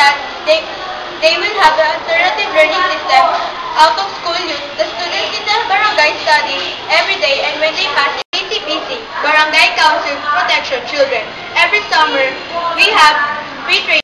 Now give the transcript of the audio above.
that they, they will have an alternative learning system out of school use. The students in the barangay study every day and when they pass ACPC, Barangay Council Protection Children, every summer we have free training